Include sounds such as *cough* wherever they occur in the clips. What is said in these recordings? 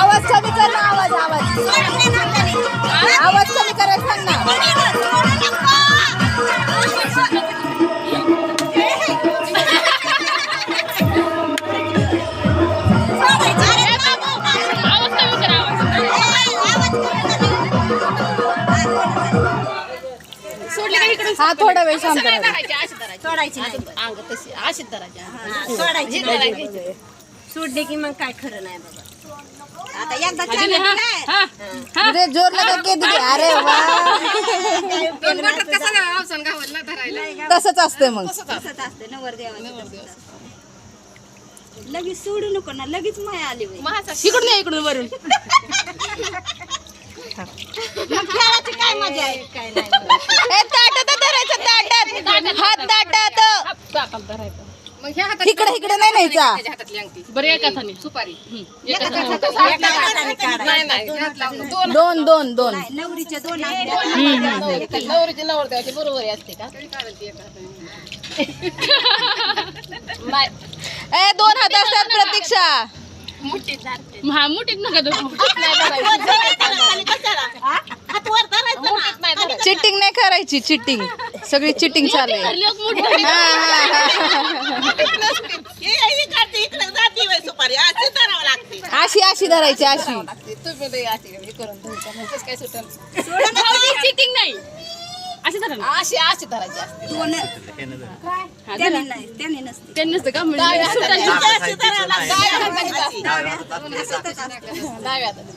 आवाज कमी कर आवाज आवाज. आवाज कमी करायला सांग ना. हा थोडा वेळ शांत राहा. सोडायची नाही. सोडायची हे नाही. सोडले की मग काय खरं नाही बाबा. आता एकदा हा? हा. अरे जोर लगा के दिली अरे वा. दोन बोटात कसं नाही आवसन गावाला धरायला. तसंच असतंय मग. तसंच असतं. नवर लगेच सोडू नको ना लगेच माया आली. इकडून या इकडून वरून. *laughs* खेळाची काय मजा आहे? काय *laughs* नाही. ए ताटात धरायचं ताटात. हात ताटात टाकाल धरायचं मग ह्या हातात इकडे इकडे नाही न्यायचा. त्याच्या हातातली अंगठी. बरं एका थानी सुपारी. एका एका थानी. हाताने. काढायचं. नाही नाही हात लावून दोन दोन दोन नवरीच्या दोन. नवरीची नवरदेवाची बरोबर आहे असते का? *laughs* नाही. ए दोन हात असतात प्रतीक्षा. हा मुठीत नका धरू. चिटिंग नाही करायची चिटिंग. सगळी चिटिंग चालू आहे. अशी अशी धरायची अशी. तुम्ही cheating नाही. अशी धरा ना. अशी अशी धरायची असते. दोन त्याने धरा. नाही त्याने नसते. त्यांनी नसतं का? म्हणजे सुटायची. डाव्या हाताने असते. डाव्या हाताने.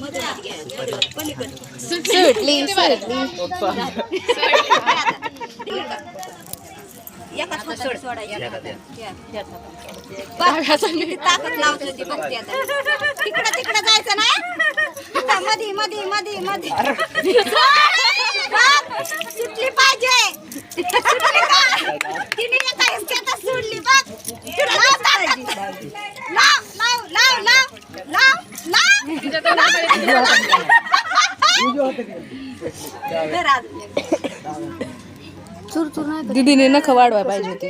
मध्ये हात घ्यायचा. पलीकडे. सुटली सुटली एका हातात सोडायची यात हाताने. बस, किती ताकद लावत होती बघते आता. तिकडं तिकडं जायचं ना मधी मधी मधी मधी बघ, सुटली पाहिजे सुटली का? तिने एका हिसक्यातच सोडली बघ लाव ताकद. लाव लाव लाव लाव लाव लाव धर अजून. दीदीने नख वाढवाय पाहिजे होते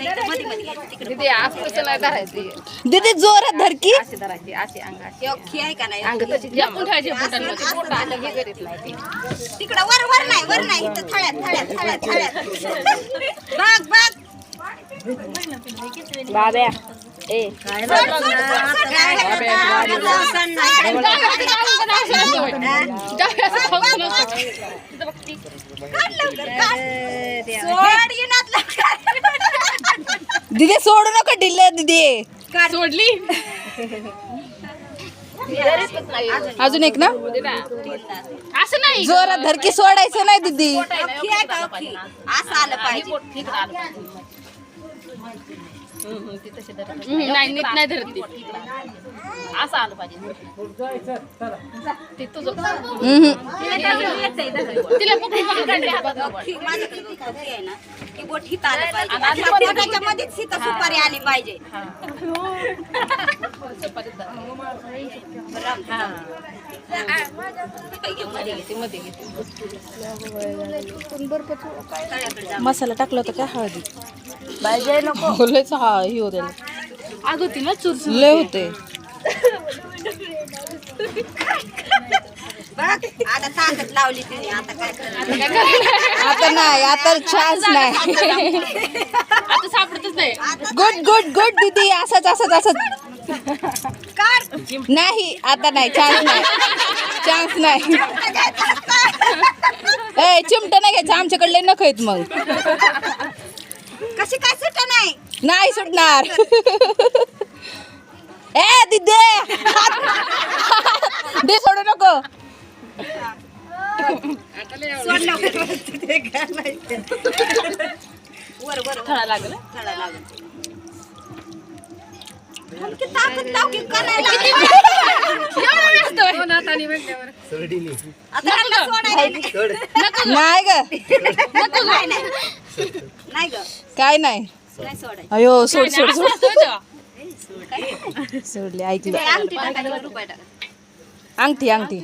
दीदी नाही धरायची दीदी जोरात धरायची अंग हे आहे का नाही अंग तशी जपून ठेवायची बोटांमध्ये बोट आलं हे करीत नाही ते. तिकडं वर वर नाही वर नाही इथं थळ्यात थळ्यात थळ्यात थळ्यात बघ बघ बाब्या ए दीदी सोडू नका दिले दीदी. सोडली. अजून एक ना? असं नाही. जोरात धरकी सोडायचं नाही दीदी? असं आलं पाहिजे. नाही नीट नाही धरत. असं आलं पाहिजे ते तुझं. तिला पकडून पकडून हातात आहे ना की बोट पाहिजे आपल्या सुपारी आली पाहिजे. मसाला टाकला होता काय हळदी पाहिजे नको लयच हा हे होते अगं तिला चुर लय होते आता ताकद लावली तिने आता काय करणार? आता नाही आता चान्स नाही. आता सापडतच नाही. गुड गुड गुड दीदी असंच असंच असंच. नाही आता नाही चान्स नाही. चान्स नाही. ए चिमट नाही घ्यायचं आमच्याकडले नख आहेत मग. कशी काय सुट नाही? नाही सुटणार. ए दिदे! दे सोडू नको. सोड लवकर. वर वर थळा लागला. थळा लागल. हलकी ताकद लाव की करायला. दोन हाताने म्हटल्यावर आता ह्याला सोडायला नाही ग. नाही नाही. नाही ग. काय नाही. अयो सोड सोड सोड. सोडले ऐकलं अंगठी अंगठी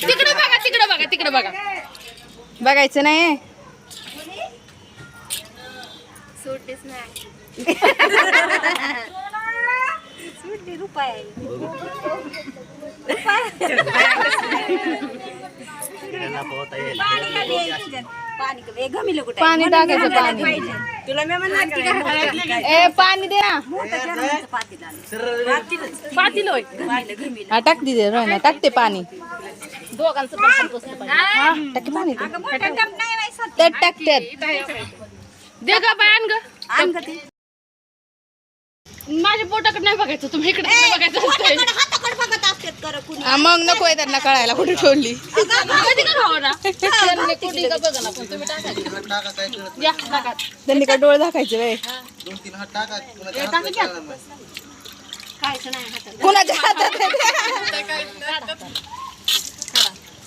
तिकडे बघा तिकडे बघा तिकडे बघा. बघायचं नाही. *laughs* रुपये. *laughs* पाणी खाली आहे तुझ्यात. पाणी हे गमिलं कुठे पाणी टाकायचं पाणी. तुला मी म्हणलं ए पाणी दे ना पातील होय. हा टाक दे रोहिणा टाकते पाणी. दोघांचं पण संतोष पाहिजे. हा टाक. त्यात दे ग बाय ग. आण गं ते. माझ्या पोटाकडे नाही बघायचं तुम्ही इकडे बघायचं असतंय. पोटाकडे हाताकडे बघत असतात करा कुणी हा, मग नको आहे त्यांना कळायला कुठे ठेवली कधी का खावं ना? त्यांनी का बघा ना, पण तुम्ही टाका. या, टाका. त्यांनी का डोळे दाखायचे वे हे नाही हातात कुणाच्या हातात आहे?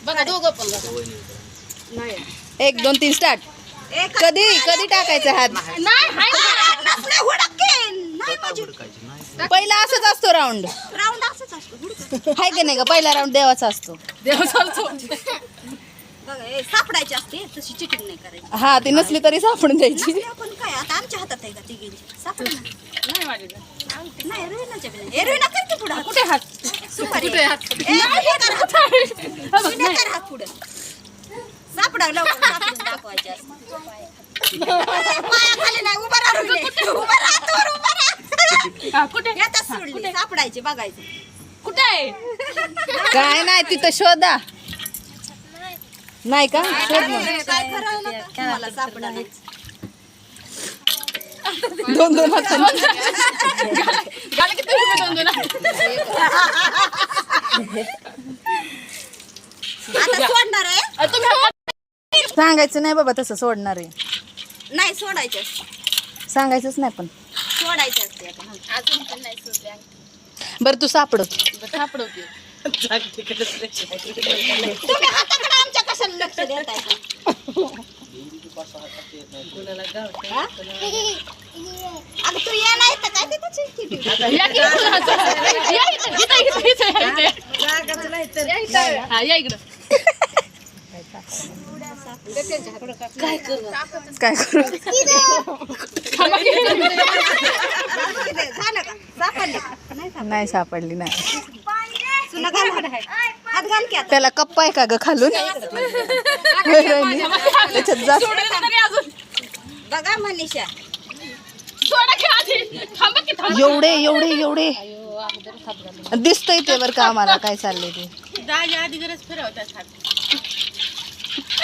बघा दोघं पण बघा. नाही एक दोन तीन स्टार्ट कधी कधी टाकायचा हात नाही हाय ना. नसले हुडकेन. नाही म्हणजे पहिला असंच असतो राऊंड राऊंड असंच असतो. हाय की नाही का पहिला राऊंड देवाचा असतो. सापडायची असते तशी चिटिंग नाही करायची. हा ती नसली तरी सापडून द्यायची. आपण काय आता आमच्या हातात आहे का सापडा. नाही रोहिणाच्या रोहिणा पुढं. हात. कुठे हात? सुपारी कर. हात. पुढं. सापडा लवकर दाखवायचे नाही. उभा राहा रोहिणे. उभा राहा तोवर उभा राहा. हा, कुठे? येतच सोडली सापडायचे बघायचं. कुठे आहे? काय नाही तिथं शोधा. नाही का? शोध मग. काय करावं नका? मला सापडा नाही दोन दोन हात गाडी किती रुपये दोन दोन. आता सोडणार आहे? अ, तुम्ही हात- सांगायचं नाही बाबा तसं सोडणार आहे. नाही सोडायचे. सांगायचंच नाही पण. सोडायचे असते आता. अजून पण नाही सोडले बरं तू सापडत सापडवते तुम्ही हाताकडे आमच्या कशाला लक्ष देताय हा? अगं तू ये नाही तर काय ते त्याची किती? या की इकडं हात. या इकडं, इथं, इथं, इथं, या इथं. या इथं. हा, या इकडं. काय करू? काय करू नाही सापडली नाही. त्याला कप्पा आहे का ग खालून? त्याच्यात बघा मनीषा एवढे एवढे एवढे. दिसतंय ते बरं का आम्हाला? काय चाललंय ते? आधी गरज फिरवतात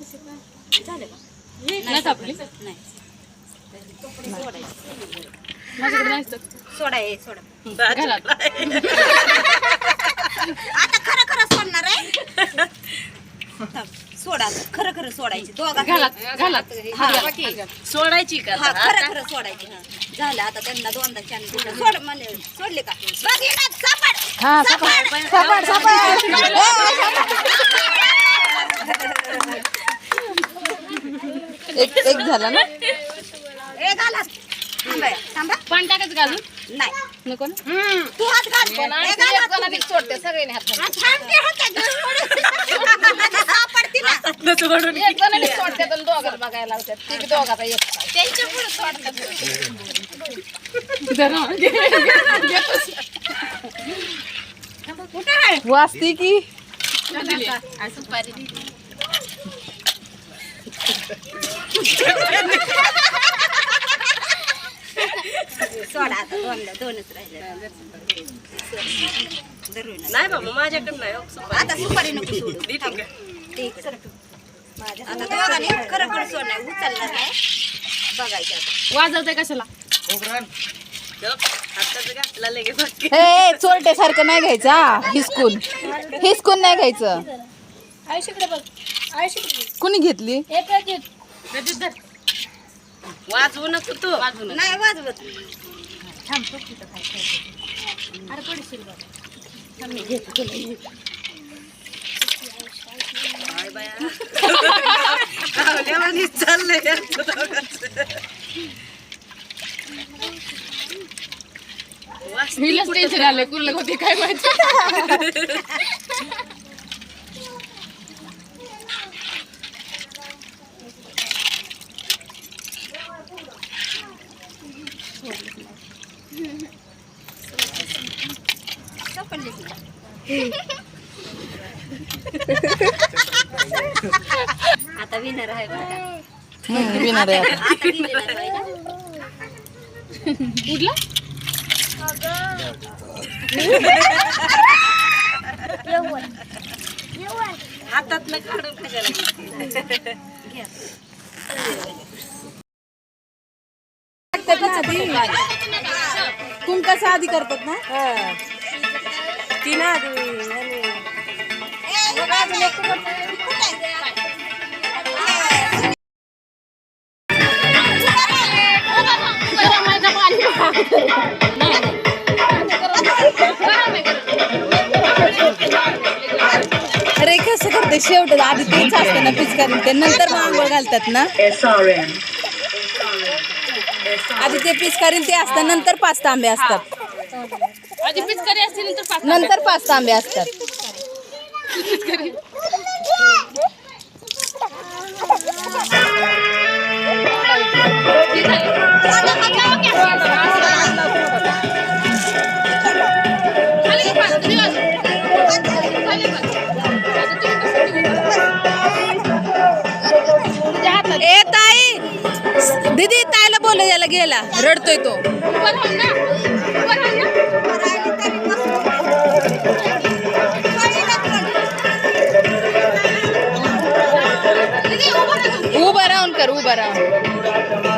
झाले का नाही सापडली. नाही. माझ्याकडे नाही तर. सोडा हे सोडा. घाला. आता खरं खरं सोडणार आहे. थांब, सोडा आता. खरं खरं सोडायची. दोघा. हा. सोडायची का हा खरं खरं सोडायची हा. झालं आता त्यांना दोनदा चार सोड म्हणजे सोडले का? बघ सापड. हा सापड. सापड. सापड. एक एक झाला ना? ए घाला थांबा थांबा पाणी टाकायचं अजून? नाही. नको ना? तू हात घाल. ए, घाल हात. तुम्ही. सोडते सगळ्यांनी हात हा, थांब की हातात घाल. सापडती ना. एक जणांनी सोडतात आणि दोघांना बघायला लावतात ते बी दोघाचा एक त्यांच्या पुढे सोडतात. वाचते की. सोडा आता दोनदा दोनच राहिले. नाही बाबा माझ्याकडे नाही हो, सुपारी. आता सुपारी नको सोडू. ठीक आहे. ठीक आहे. आता दोघांनी खरं खरं सोडणार उचलणार नाही. बघायचं आता. वाजवते कशाला? हाताचं घातला लगे बघ हे चोरटे सारखं नाही घ्यायचं हिसकून. हिसकून नाही घ्यायचं. आयुष्यकडे बघ. कोणी घेतली? वाजवू नको तू बाजूला नाही वाजवत अरे पडशील बघ बाया चाललंय हिलाच टेन्शन आलंय कुठलं होती काय माहिती? *laughs* आता विनर आहे विनर आहे का? उडला हातात काढून आधी. करतात ना? ती ना आधी. अरे कसं करते? शेवट आधी तेच असतं ना पिचकारी ते नंतर मग आंघोळ घालतात ना? आधी ते पिचकारी ते असतं नंतर पाच तांबे असतात. आधी पिचकारी असते नंतर पाच नंतर पाच तांबे असतात. ए ताई. दीदी ताईला बोल याला गेला. रडतोय तो. दीदी, उभं राहा.